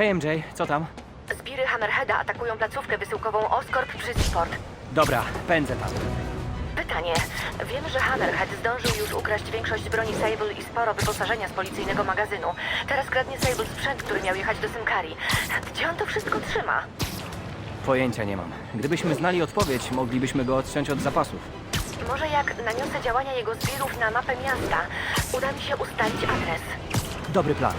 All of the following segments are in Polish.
Hej MJ, co tam? Zbiry Hammerheada atakują placówkę wysyłkową Oscorp przy Seaport. Dobra, pędzę tam. Pytanie. Wiem, że Hammerhead zdążył już ukraść większość broni Sable i sporo wyposażenia z policyjnego magazynu. Teraz kradnie Sable sprzęt, który miał jechać do Symkari. Gdzie on to wszystko trzyma? Pojęcia nie mam. Gdybyśmy znali odpowiedź, moglibyśmy go odciąć od zapasów. Może jak naniosę działania jego zbirów na mapę miasta, uda mi się ustalić adres. Dobry plan.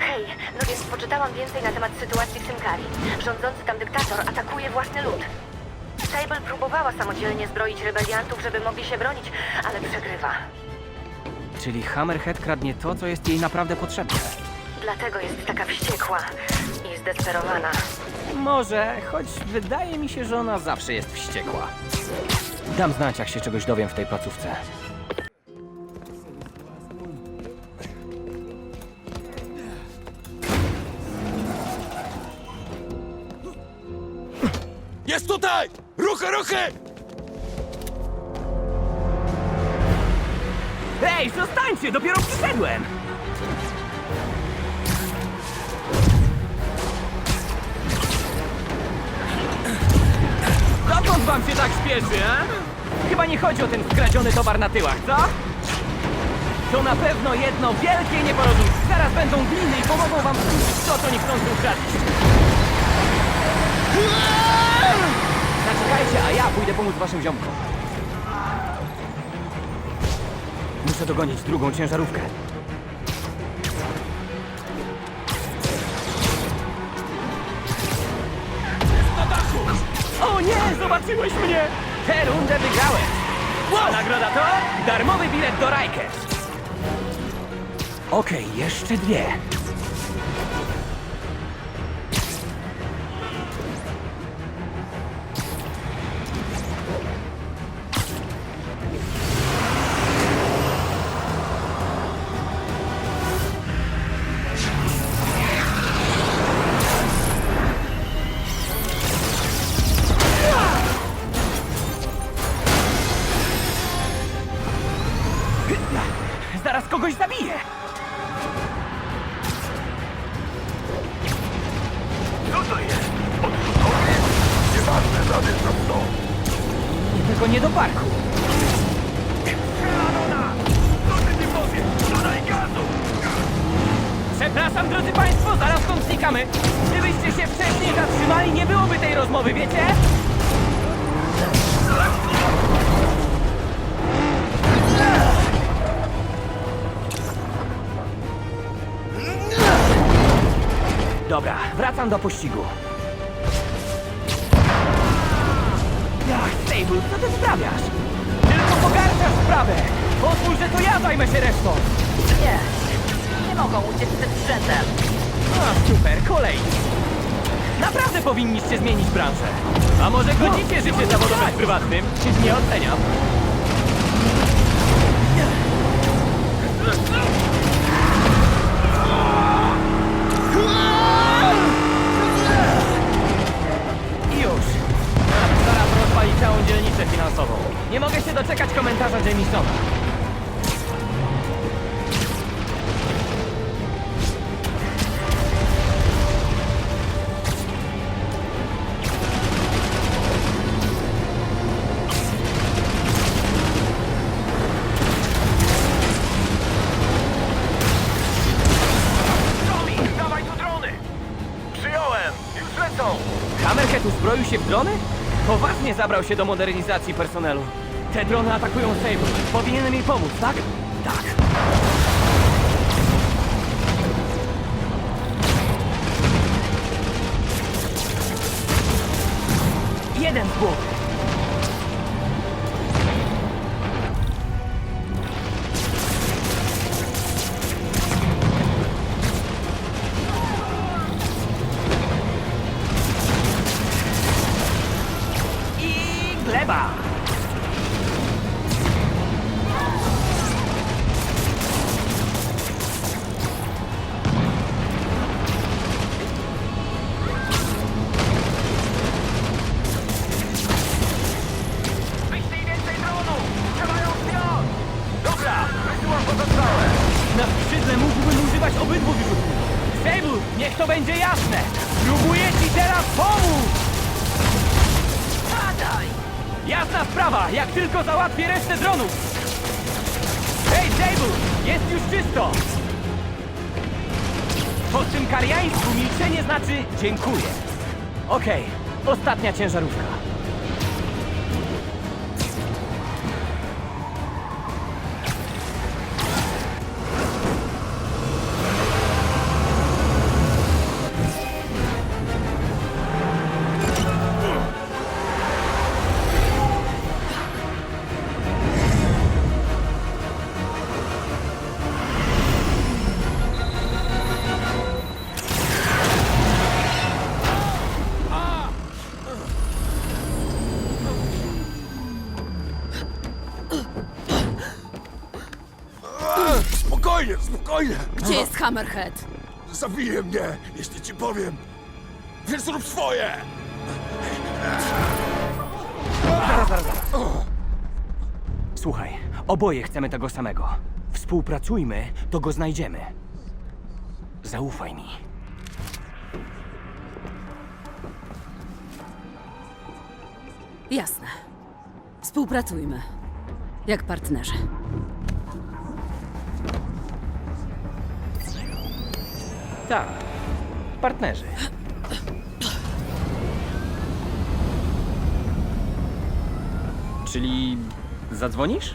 Hej, no więc poczytałam więcej na temat sytuacji w Symkari. Rządzący tam dyktator atakuje własny lud. Sable próbowała samodzielnie zbroić rebeliantów, żeby mogli się bronić, ale przegrywa. Czyli Hammerhead kradnie to, co jest jej naprawdę potrzebne. Dlatego jest taka wściekła i zdesperowana. Może, choć wydaje mi się, że ona zawsze jest wściekła. Dam znać, jak się czegoś dowiem w tej placówce. Jest tutaj! Ruchy, ruchy! Ej, zostańcie! Dopiero przyszedłem! Dokąd wam się tak śpieszy, a? Chyba nie chodzi o ten skradziony towar na tyłach, co? To na pewno jedno wielkie nieporozumienie. Zaraz będą gliny i pomogą wam znaleźć to, co niechcący ukradliście. Zaczekajcie, a ja pójdę pomóc waszym ziomkom. Muszę dogonić drugą ciężarówkę. O nie, zobaczyłeś mnie! Tę rundę wygrałeś! A nagroda to? Darmowy bilet do Rikers! Okej, jeszcze dwie. Kogoś zabiję! Co to jest? Odrzutowie? Nieważne, żaden tam to. Tylko nie do parku. Strzelano Co ty nie powiesz? Dodaj gazu! Przepraszam, drodzy Państwo, zaraz stąd znikamy. Gdybyście się wcześniej zatrzymali, nie byłoby tej rozmowy, wiecie? Dobra, wracam do pościgu. Ach, Sable, co ty sprawiasz? Tylko pogarszasz sprawę! Pozwól, że to ja zajmę się resztą! Nie, nie mogą uciec tym sprzętem. A, super, kolejny. Naprawdę powinniście zmienić branżę. A może godzicie życie zawodowe z prywatnym? Nie oceniam. Się w drony? Poważnie zabrał się do modernizacji personelu. Te drony atakują Sable. Powinienem jej pomóc, tak? Tak. Jeden z głowy. bydle mógłbym używać obydwu wyrzutów. Sable, niech to będzie jasne! Próbuję ci teraz pomóc! Padaj! Jasna sprawa, jak tylko załatwię resztę dronów! Hej, Sable, jest już czysto! Po tym kariańsku milczenie znaczy dziękuję. Okej, okay, ostatnia ciężarówka. Spokojnie. Gdzie jest Hammerhead? Zabije mnie, jeśli ci powiem. Więc rób swoje. Słuchaj, oboje chcemy tego samego. Współpracujmy, to go znajdziemy. Zaufaj mi. Jasne. Współpracujmy. Jak partnerzy. Tak, partnerzy. Czyli zadzwonisz?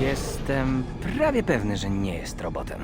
Jestem prawie pewny, że nie jest robotem.